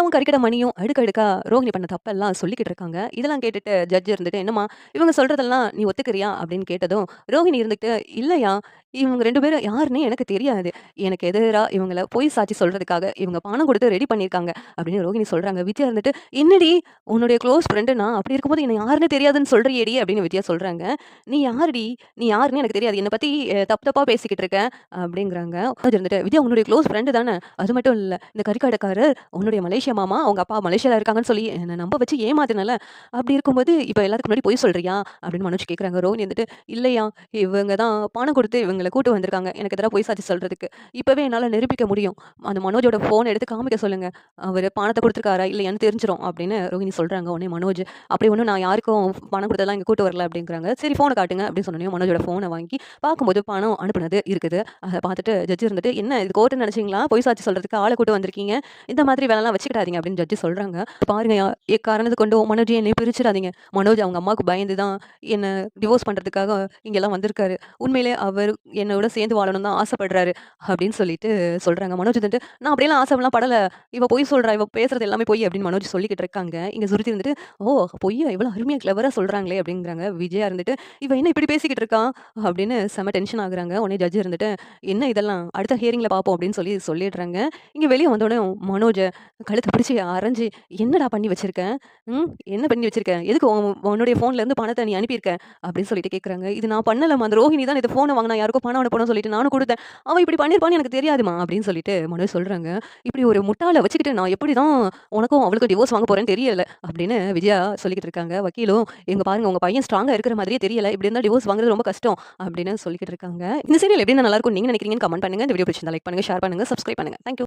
வித்யாவும் கறிக்கடை மணியும் அடுக்கடுக்கா ரோஹிணி பண்ண தப்பெல்லாம் சொல்லிக்கிட்டு இருக்காங்க. இதெல்லாம் கேட்டுட்டு ஜட்ஜ் இருந்துட்டு, "என்னம்மா இவங்க சொல்றதெல்லாம் நீ ஒத்துக்கிறியா?" அப்படின்னு கேட்டதும், ரோஹிணி இருந்துட்டு, "இல்லையா, இவங்க ரெண்டு பேரும் யாருன்னே எனக்கு தெரியாது. எனக்கு எதிராக இவங்கள பொய் சாட்சி சொல்கிறதுக்காக இவங்க பணம் கொடுத்து ரெடி பண்ணியிருக்காங்க." அப்படின்னு ரோஹிணி சொல்கிறாங்க வித்யா இருந்துட்டு, "என்னடி உன்னுடைய க்ளோஸ் ஃப்ரெண்டு நான். அப்படி இருக்கும்போது என்ன யாருன்னு தெரியாதுன்னு சொல்கிறியடி அப்படின்னு வித்யா சொல்கிறாங்க "நீ யாருடி? நீ யாருன்னு எனக்கு தெரியாது. என்னை பற்றி தப்பு தப்பாக பேசிக்கிட்டு இருக்க." அப்படிங்கிறாங்க. இருந்துட்டு, "வித்யா உன்னுடைய க்ளோஸ் ஃப்ரெண்டு தானே. அது மட்டும் இல்லை இந்த கறிக்கடைக்காரர் உன்னுடைய மலேசியா மாமா, அவங்க அப்பா மலேசியாவில் இருக்காங்கன்னு சொல்லி என்ன நம்ப வச்சு ஏமாத்தினால அப்படி இருக்கும்போது இப்போ எல்லாத்துக்கு முன்னாடி பொய் சொல்கிறியா அப்படின்னு மனுஷ் கேட்குறாங்க. ரோஹிணி வந்துட்டு, "இல்லையா, இவங்க தான் பணம் இவங்க எங்களை கூட்டு வந்திருக்காங்க. எனக்கு எதிரா பொய் சாட்சி சொல்றதுக்கு. இப்பவே என்னால் நிரூபிக்க முடியும். அந்த மனோஜோட ஃபோன் எடுத்து காமிக்க சொல்லுங்க. அவர் பணத்தை கொடுத்துருக்காரா குடுத்துருக்காரா இல்லையான்னு தெரிஞ்சிடும் அப்படின்னு ரோஹிணி சொல்றாங்க. உடனே மனோஜ், "அப்படி ஒன்றும் நான் யாருக்கும் பணம் கொடுத்ததெல்லாம் இங்கே கூட்டு வரல." அப்படிங்கிறாங்க. "சரி ஃபோனை காட்டுங்க." அப்படின்னு சொன்னோனே மனோஜோட ஃபோனை வாங்கி பார்க்கும்போது பணம் அனுப்புனது இருக்குது. அதை பார்த்துட்டு ஜட்ஜ் இருந்துட்டு, "என்ன இது கோர்ட்டு நினச்சிங்களா பொய் சாட்சி சொல்றதுக்கு ஆளை கூட்டு வந்திருக்கீங்க. இந்த மாதிரி வேலைலாம் வச்சுக்கிடாதீங்க." அப்படின்னு ஜட்ஜி சொல்றாங்க. பாருங்க எக்காரணத்த கொண்டு மனோஜ் என்னை பிரிச்சிடாதீங்க. மனோஜ் அவங்க அம்மாவுக்கு பயந்து தான் என்னை டிவோர்ஸ் பண்ணுறதுக்காக இங்கெல்லாம் வந்திருக்காரு. உண்மையிலே அவர் என்னோட சேர்ந்து வாழணும் தான் ஆசைப்படுறாரு." அப்படின்னு சொல்லிட்டு சொல்கிறாங்க மனோஜ் வந்துட்டு, "நான் அப்படியெல்லாம் ஆசைலாம் படலை இவ பொய் சொல்கிறா இவ பேசுறது எல்லாமே பொய்." அப்படின்னு மனோஜ் சொல்லிக்கிட்டு இருக்காங்க. இங்கே சுருதி வந்துட்டு "ஓ! பொய்ய இவ்வளோ அருமையாக கிளவராக சொல்கிறாங்களே அப்படிங்கிறாங்க. விஜயா இருந்துட்டு, "இவ என்ன இப்படி பேசிக்கிட்டு இருக்கான் அப்படின்னு செம டென்ஷன் ஆகுறாங்க. உடனே ஜட்ஜ் இருந்துட்டு, "என்ன இதெல்லாம் அடுத்த ஹியரிங்கில் பார்ப்போம்." அப்படின்னு சொல்லி சொல்லிடுறாங்க. இங்கே வெளியே வந்தோடனே மனோஜ கழுத்தை பிடிச்சி அரைஞ்சு, "என்னடா பண்ணி வச்சிருக்கேன் ம். என்ன பண்ணி வச்சிருக்கேன் எதுக்கு உன் உன்னுடைய ஃபோன்லேருந்து பணத்தை நீ அனுப்பியிருக்கேன் அப்படின்னு சொல்லிட்டு கேட்குறாங்க. "இது நான் பண்ணலை அந்த ரோஹிணி தான் இந்த வாங்கினேன் யாருக்கும் யாருக்கோ பணம் சொல்லிட்டு நானும் கொடுத்தேன் அவன் இப்படி பண்ணியிருப்பான்னு எனக்கு தெரியாதும்மா." அப்படின்னு சொல்லிட்டு மனோஜ் சொல்கிறாங்க "இப்படி ஒரு முட்டாளை வச்சுக்கிட்டு நான் எப்படி தான் உனக்கும் அவளுக்கும் டிவோர்ஸ் வாங்க போகிறேன்னு தெரியல." அப்படின்னு விஜயா சொல்லிக்கிட்டு இருக்காங்க. வக்கீலும், எங்கள் பாருங்க உங்கள் பையன் ஸ்ட்ராங்காக இருக்கிற மாதிரியே தெரியல. இப்படி இருந்தால் டிவோர்ஸ் வாங்குறது ரொம்ப கஷ்டம்." அப்படின்னு சொல்லிக்கிட்டு இருக்காங்க. இந்த சீரியல் எப்படி நல்லாருக்கும்னு நீங்க நினைக்கிறீங்கன்னு கமெண்ட் பண்ணுங்கள் இந்த வீடியோ பிடிச்சிருந்தா லைக் பண்ணுங்கள் ஷேர் பண்ணுங்க, சப்ஸ்கிரைப் பண்ணுங்க. Thank you.